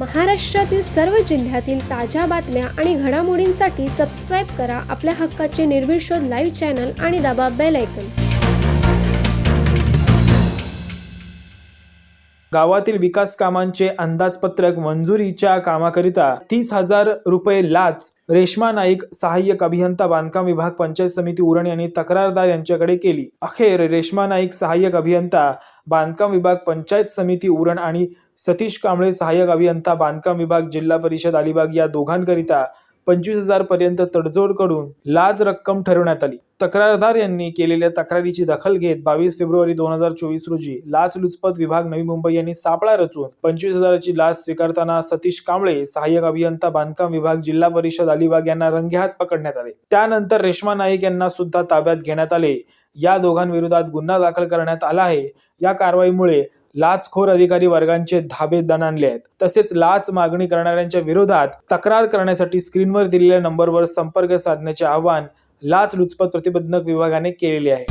महाराष्ट्रातील सर्व जिल्ह्यातील ताज्या बातम्या आणि घडामोडींसाठी सबस्क्राईब करा आपल्या हक्काचे निर्भीड लाईव्ह चॅनल आणि दाबा बेल ऐकन गावातील विकास कामांचे अंदाजपत्रक मंजुरीच्या कामाकरिता तीस हजार रुपये लाच रेश्मा नाईक सहाय्यक अभियंता बांधकाम विभाग पंचायत समिती उरण यांनी तक्रारदार यांच्याकडे केली. अखेर रेश्मा नाईक सहाय्यक अभियंता बांधकाम विभाग पंचायत समिती उरण आणि सतीश कांबळे सहाय्यक अभियंता बांधकाम विभाग जिल्हा परिषद अलिबाग या दोघांकरिता पंचवीस हजार पर्यंत तडजोड करून लाच रक्कम ठरवण्यात आली. तक्रारदार यांनी केलेल्या तक्रारीची दखल घेत बावीस फेब्रुवारी दोन हजार चोवीस रोजी लाचलुचपत विभाग नवी मुंबई यांनी सापळा रचून पंचवीस हजाराची लाच स्वीकारताना सतीश कांबळे सहाय्यक अभियंता बांधकाम विभाग जिल्हा परिषद अलिबाग यांना रंगेहात पकडण्यात आले. त्यानंतर रेश्मा नाईक यांना सुद्धा ताब्यात घेण्यात आले. या दोघांविरोधात गुन्हा दाखल करण्यात आला आहे. या कारवाईमुळे लाचखोर अधिकारी वर्गांचे धाबे दणाणले आहेत. तसेच लाच मागणी करणाऱ्यांच्या विरोधात तक्रार करण्यासाठी स्क्रीनवर दिलेल्या नंबरवर संपर्क साधण्याचे आवाहन लाच लुचपत प्रतिबंधक विभागाने केलेले आहे.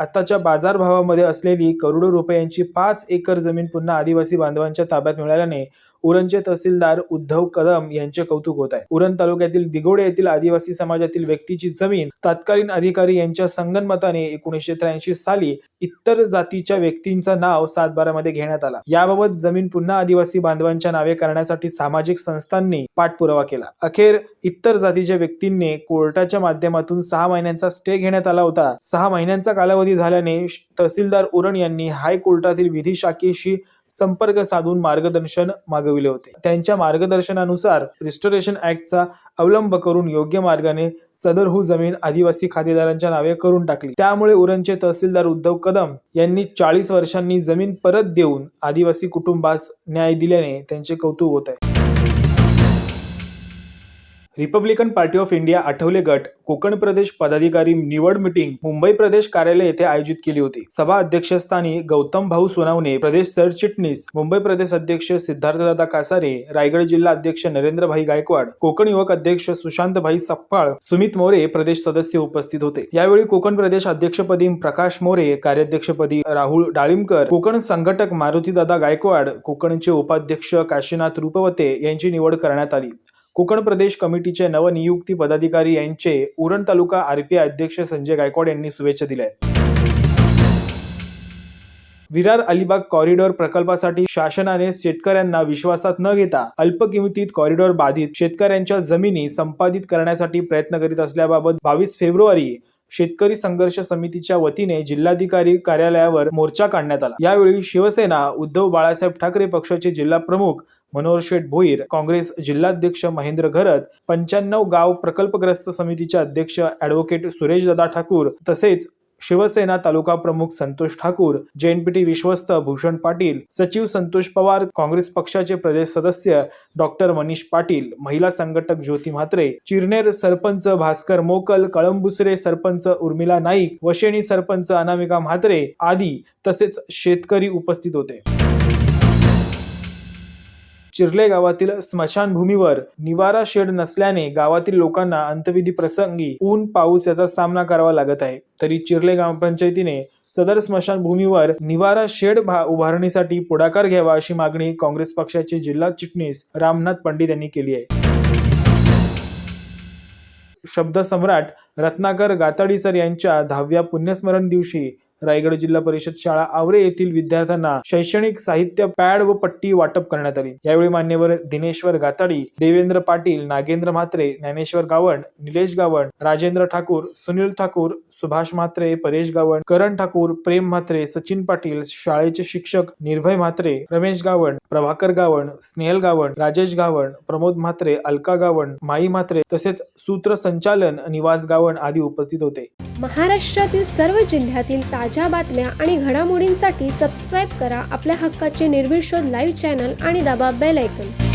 आताच्या बाजारभावामध्ये असलेली करोडो रुपयांची पाच एकर जमीन पुन्हा आदिवासी बांधवांच्या ताब्यात मिळाल्याने उरणचे तहसीलदार उद्धव कदम यांचे कौतुक होत आहे. उरण तालुक्यातील दिगोडे येथील आदिवासी समाजातील व्यक्तीची जमीन तत्कालीन अधिकारी यांच्या संगनमताने एकोणीसशे त्र्याऐंशी साली इतर जातीच्या व्यक्तींचं नाव सातबारामध्ये घेण्यात आला. याबाबत जमीन पुन्हा आदिवासी बांधवांच्या नावे करण्यासाठी सामाजिक संस्थांनी पाठपुरावा केला. अखेर इतर जातीच्या व्यक्तींनी कोर्टाच्या माध्यमातून सहा महिन्यांचा स्टे घेण्यात आला होता. सहा महिन्यांचा कालावधी झाल्याने तहसीलदार उरण यांनी हायकोर्टातील विधी शाखेशी संपर्क साधून मार्गदर्शन मागविले होते. त्यांच्या मार्गदर्शनानुसार रिस्टोरेशन ऍक्टचा अवलंब करून योग्य मार्गाने सदरहू हो जमीन आदिवासी खातेदारांच्या नावे करून टाकली. त्यामुळे उरणचे तहसीलदार उद्धव कदम यांनी चाळीस वर्षांनी जमीन परत देऊन आदिवासी कुटुंबास न्याय दिल्याने त्यांचे कौतुक होत आहे. Republican Party of India Athawale गट कोकण प्रदेश पदाधिकारी निवड मिटिंग मुंबई प्रदेश कार्यालय येथे आयोजित केली होती. सभा अध्यक्षस्थानी गौतम भाऊ सोनावणे प्रदेश सरचिटणीस मुंबई प्रदेश अध्यक्ष सिद्धार्थदादा कासारे रायगड जिल्हा अध्यक्ष नरेंद्रभाई गायकवाड कोकण युवक अध्यक्ष सुशांतभाई सप्पाळ सुमित मोरे प्रदेश सदस्य उपस्थित होते. यावेळी कोकण प्रदेश अध्यक्षपदी प्रकाश मोरे कार्याध्यक्षपदी राहुल डाळिंबकर कोकण संघटक मारुतीदादा गायकवाड कोकणचे उपाध्यक्ष काशीनाथ रूपवते यांची निवड करण्यात आली. कोकण प्रदेश कमिटीचे नवनियुक्ती पदाधिकारी यांचे उरण तालुका आरपीआय अध्यक्ष संजय गायकवाड यांनी शुभेच्छा दिल्या विरार अलिबाग कॉरिडॉर प्रकल्पासाठी शासनाने शेतकऱ्यांना विश्वासात न घेता अल्प किमतीत कॉरिडॉर बाधित शेतकऱ्यांच्या जमिनी संपादित करण्यासाठी प्रयत्न करीत असल्याबाबत बावीस फेब्रुवारी शेतकरी संघर्ष समितीच्या वतीने जिल्हाधिकारी कार्यालयावर मोर्चा काढण्यात आला. यावेळी शिवसेना उद्धव बाळासाहेब ठाकरे पक्षाचे जिल्हा प्रमुख मनोहर शेठ भोईर काँग्रेस जिल्हाध्यक्ष महेंद्र घरत पंच्याण्णव गाव प्रकल्पग्रस्त समितीचे अध्यक्ष ॲडव्होकेट सुरेशदादा ठाकूर तसेच शिवसेना तालुका प्रमुख संतोष ठाकूर जेएनपीटी विश्वस्त भूषण पाटील सचिव संतोष पवार काँग्रेस पक्षाचे प्रदेश सदस्य डॉक्टर मनीष पाटील महिला संघटक ज्योती म्हात्रे चिरनेर सरपंच भास्कर मोकल कळंबुसरे सरपंच उर्मिला नाईक वशेणी सरपंच अनामिका म्हात्रे आदी तसेच शेतकरी उपस्थित होते. चिरले गावातील स्मशानभूमीवर निवारा शेड नसल्याने गावातील लोकांना अंतविधी प्रसंगी ऊन पाऊस याचा सामना करावा लागत आहे. तरी चिरले ग्रामपंचायतीने सदर स्मशानभूमीवर निवारा शेड भा- उभारणीसाठी पुढाकार घ्यावा अशी मागणी काँग्रेस पक्षाचे जिल्हा चिटणीस रामनाथ पंडित यांनी केली आहे. शब्दसम्राट रत्नाकर गाताडीसर यांच्या दहाव्या पुण्यस्मरण दिवशी रायगड जिल्हा परिषद शाळा आवरे येथील विद्यार्थ्यांना शैक्षणिक साहित्य पॅड व पट्टी वाटप करण्यात आली. यावेळी मान्यवर दिनेश्वर गाताडी देवेंद्र पाटील नागेंद्र म्हात्रे ज्ञानेश्वर गावण निलेश गावण राजेंद्र ठाकूर सुनील ठाकूर सुभाष म्हात्रे परेश गावण करण ठाकूर प्रेम म्हात्रे सचिन पाटील शाळेचे शिक्षक निर्भय म्हात्रे रमेश गावण प्रभाकर गावण स्नेहल गावण राजेश गावण प्रमोद म्हात्रे अलका गावण माई म्हात्रे तसेच सूत्रसंचालन निवास गावण आदी उपस्थित होते. महाराष्ट्रातील सर्व जिल्ह्यातील ताज्या बातम्या आणि घडामोडींसाठी सबस्क्राईब करा आपल्या हक्काचे निर्भीड लाईव्ह चॅनल आणि दाबा बेल ऐकन